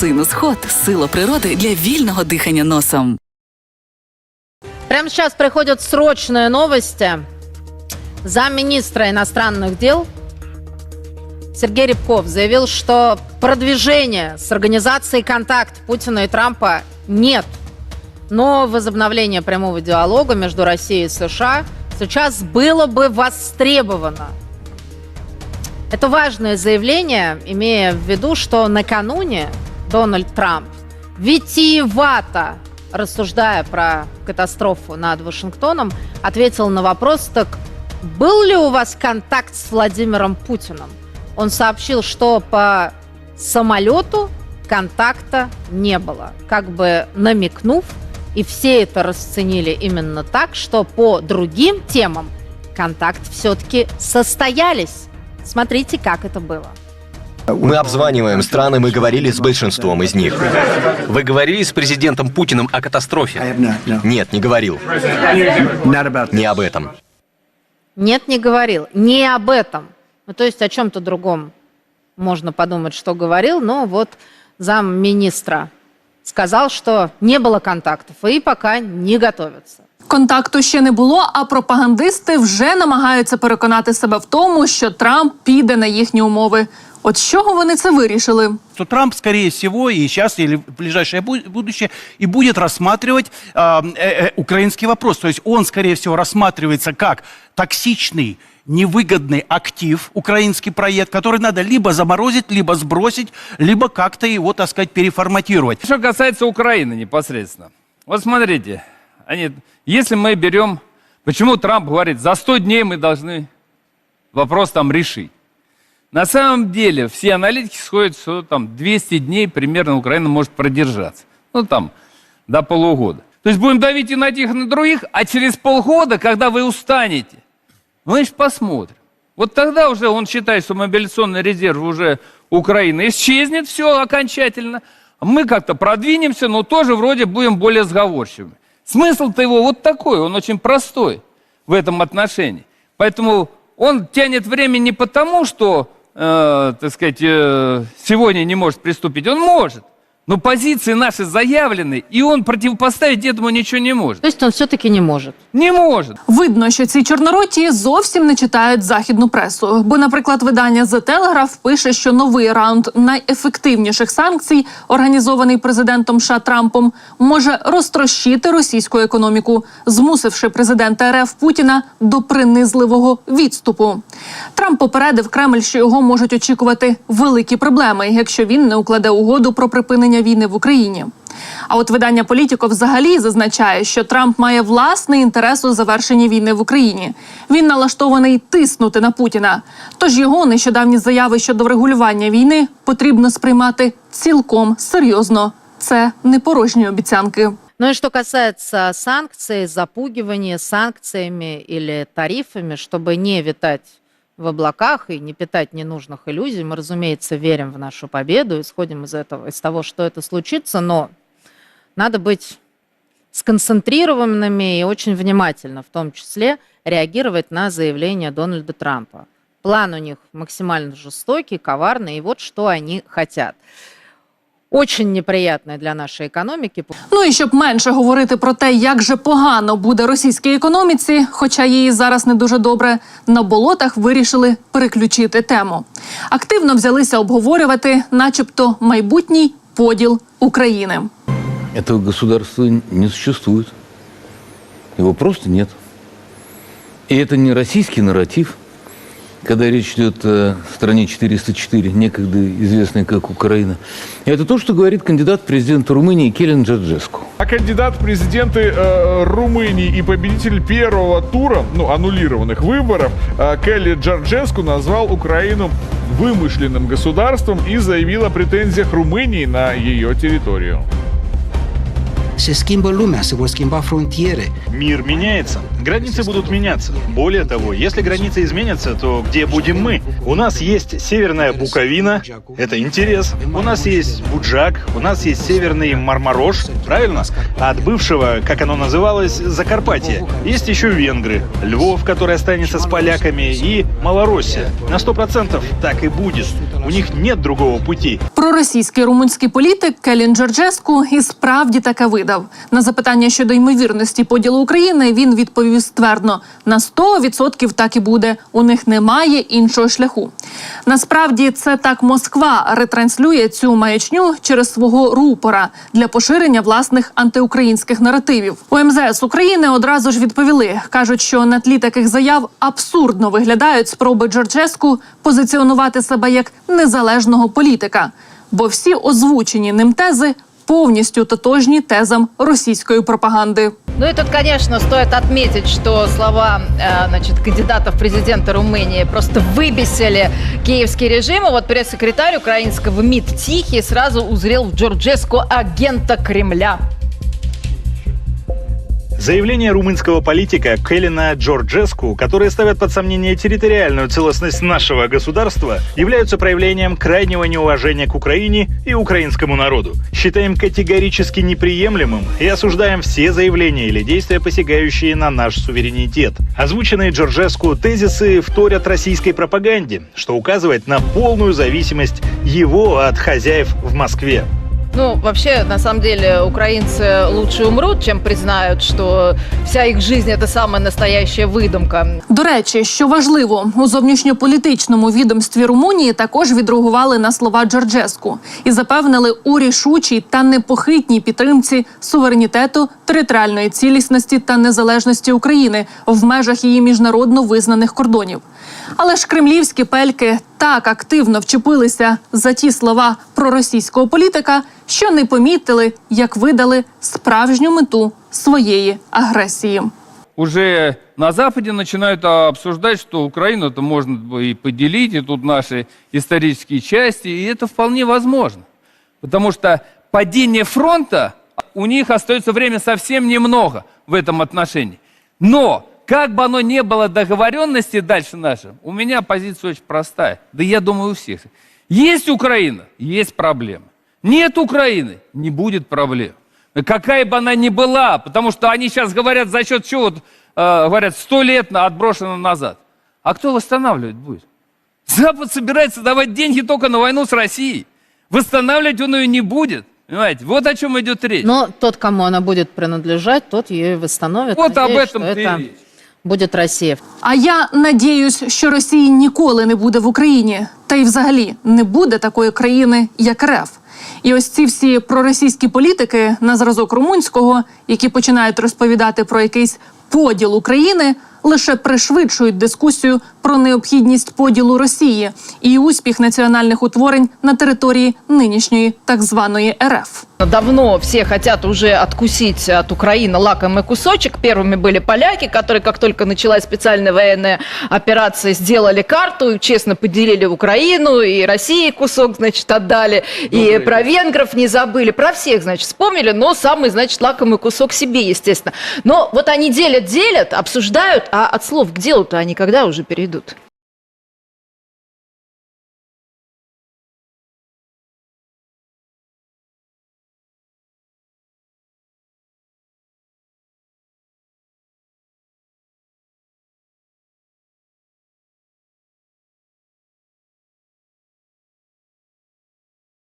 Синус Хот сила природи для вільного дихання носом. Прямо сейчас приходят срочные новости. Замминистра иностранных дел Сергей Рябков заявил, что продвижения с организацией «Контакт» Путина и Трампа нет. Но возобновление прямого диалога между Россией и США сейчас было бы востребовано. Это важное заявление, имея в виду, что накануне Дональд Трамп витиевато, рассуждая про катастрофу над Вашингтоном, ответил на вопрос, так был ли у вас контакт с Владимиром Путиным? Он сообщил, что по самолету контакта не было, как бы намекнув, и все это расценили именно так, что по другим темам контакт все-таки состоялись. Смотрите, как это было. Мы обзваниваем страны, мы говорили с большинством из них. Вы говорили с президентом Путиным о катастрофе? Нет, не говорил. Не об этом. Нет, не говорил. Не об этом. Ну, то есть о чем-то другом можно подумать, что говорил, но вот замминистра сказал, что не было контактов и пока не готовятся. Контакту ще не було, а пропагандисти вже намагаються переконати себе в тому, що Трамп піде на їхні умови. От з чого вони це вирішили? что Трамп, скорее всего, и сейчас, или в ближайшее бу- будущее, и будет рассматривать а, э, э, украинский вопрос. То есть он, скорее всего, рассматривается как токсичный, невыгодный актив, украинский проект, который надо либо заморозить, либо сбросить, либо как-то его, так сказать, переформатировать. Что касается Украины непосредственно. Вот смотрите, они, если мы берем... Почему Трамп говорит, за 100 дней мы должны вопрос там решить? На самом деле все аналитики сходятся, что там 200 дней примерно Украина может продержаться. Ну там до полугода. То есть будем давить и на тех, и на других, а через полгода, когда вы устанете, мы же посмотрим. Вот тогда уже он считает, что мобилизационный резерв уже Украины исчезнет все окончательно. Мы как-то продвинемся, но тоже вроде будем более сговорчивыми. Смысл-то его вот такой, он очень простой в этом отношении. Поэтому он тянет время не потому, что, э, так сказать, э, сегодня не может приступить. Он может. Но позиции наши заявлены, и он противопоставить этому ничего не может. То есть он все-таки не может. Не может. Видно, що ці чорнороті зовсім не читають західну пресу. Бо, наприклад, видання The Telegraph пише, що новий раунд найефективніших санкцій, організований президентом США Трампом, може розтрощити російську економіку, змусивши президента РФ Путіна до принизливого відступу. Трамп попередив Кремль, що його можуть очікувати великі проблеми, якщо він не укладе угоду про припинення війни в Україні. А от видання Політіко взагалі зазначає, що Трамп має власний інтерес у завершенні війни в Україні. Він налаштований тиснути на Путіна. Тож його нещодавні заяви щодо врегулювання війни потрібно сприймати цілком серйозно. Це не порожні обіцянки. Ну и что касается санкций, запугивания санкциями или тарифами, чтобы не витать в облаках и не питать ненужных иллюзий, мы, разумеется, верим в нашу победу, исходим из этого, из того, что это случится, но надо быть сконцентрированными и очень внимательно, в том числе, реагировать на заявления Дональда Трампа. План у них максимально жестокий, коварный, и вот что они хотят. Очень неприятный для нашей экономики. Ну і щоб менше говорити про те, як же погано буде російській економіці, хоча її зараз не дуже добре, на болотах вирішили переключити тему. Активно взялися обговорювати, начебто, майбутній поділ України. Этого государства не существует. Его просто нет. И это не российский нарратив, Когда речь идет о стране 404, некогда известной как Украина. Это то, что говорит кандидат президента Румынии Келин Джорджеску. А кандидат в президенты э, Румынии и победитель первого тура, ну, аннулированных выборов, э, Келли Джорджеску назвал Украину вымышленным государством и заявил о претензиях Румынии на ее территорию. Se schimbă lumea, se vor schimba frontiere. Мир меняется, границы будут меняться. Более того, если границы изменятся, то где будем мы? У нас есть Северная Буковина, это интерес. У нас есть Буджак, у нас есть Северный Мармарош, правильно? А от бывшего, как оно называлось, Закарпатье, есть еще Венгры, Львов, который останется с поляками, и Малороссия. На сто процентов так и будет. У них нет другого пути. Про Проросійський румунський політик Келін Джорджеску і справді таке видав. На запитання щодо ймовірності поділу України він відповів ствердно: на 100% так і буде. У них немає іншого шляху. Насправді це так Москва ретранслює цю маячню через свого рупора для поширення власних антиукраїнських наративів. У МЗС України одразу ж відповіли. кажуть, що на тлі таких заяв абсурдно виглядають спроби Джорджеску позиціонувати себе як незалежного політика, бо всі озвучені ним тези повністю тотожні тезам російської пропаганди. Ну и тут, конечно, стоит отметить, что слова э, значит, кандидата в президенты Румынии просто выбесили киевский режим. И вот пресс-секретарь украинского МИД Тихий сразу узрел в Джорджеску агента Кремля. Заявления румынского политика Келлина Джорджеску, которые ставят под сомнение территориальную целостность нашего государства, являются проявлением крайнего неуважения к Украине и украинскому народу. Считаем категорически неприемлемым и осуждаем все заявления или действия, посягающие на наш суверенитет. Озвученные Джорджеску тезисы вторят российской пропаганде, что указывает на полную зависимость его от хозяев в Москве. Ну, вообще, на самом деле, украинцы лучше умрут, чем признают, что вся их жизнь – это самая настоящая выдумка. До речі, що важливо, у зовнішньополітичному відомстві Румунії також відреагували на слова Джорджеску і запевнили у рішучій та непохитній підтримці суверенітету, територіальної цілісності та незалежності України в межах її міжнародно визнаних кордонів. Але ж кремлівські пельки так активно вчепилися за ті слова проросійського політика, що не помітили, як видали справжню мету своєї агресії. Уже на Западе начинают а, обсуждать, что Украину-то можно бы и поделить, и тут наши исторические части, и это вполне возможно. Потому что падение фронта, у них остается время совсем немного в этом отношении. Но, как бы оно ни было договоренности дальше нашей, у меня позиция очень простая. Да я думаю, у всех. Есть Украина, есть проблемы. Нет Украины, не будет проблем. Какая бы она ни была, потому что они сейчас говорят за счет чего, вот, э, говорят, сто лет отброшено назад. А кто восстанавливать будет? Запад собирается давать деньги только на войну с Россией. Восстанавливать он ее не будет. Понимаете? Вот о чем идет речь. Но тот, кому она будет принадлежать, тот ее и восстановит. вот об Надеюсь, этом что ты это речь. Будет Россия. А я надіюсь, що Росії ніколи не буде в Україні, та й взагалі не буде такої країни, як РФ. І ось ці всі проросійські політики на зразок румунського, які починають розповідати про якийсь поділ України, лише пришвидшують дискусію про необхідність поділу Росії і успіх національних утворень на території нинішньої так званої РФ. Давно все хотят уже откусить от Украины лакомый кусочек. Первыми были поляки, которые, как только началась специальная военная операция, сделали карту, честно поделили Украину, и России кусок, значит, отдали, и про венгров не забыли, про всех, значит, вспомнили, но самый, значит, лакомый кусок себе, естественно. Но вот они делят-делят, обсуждают, а от слов к делу-то они когда уже перейдут?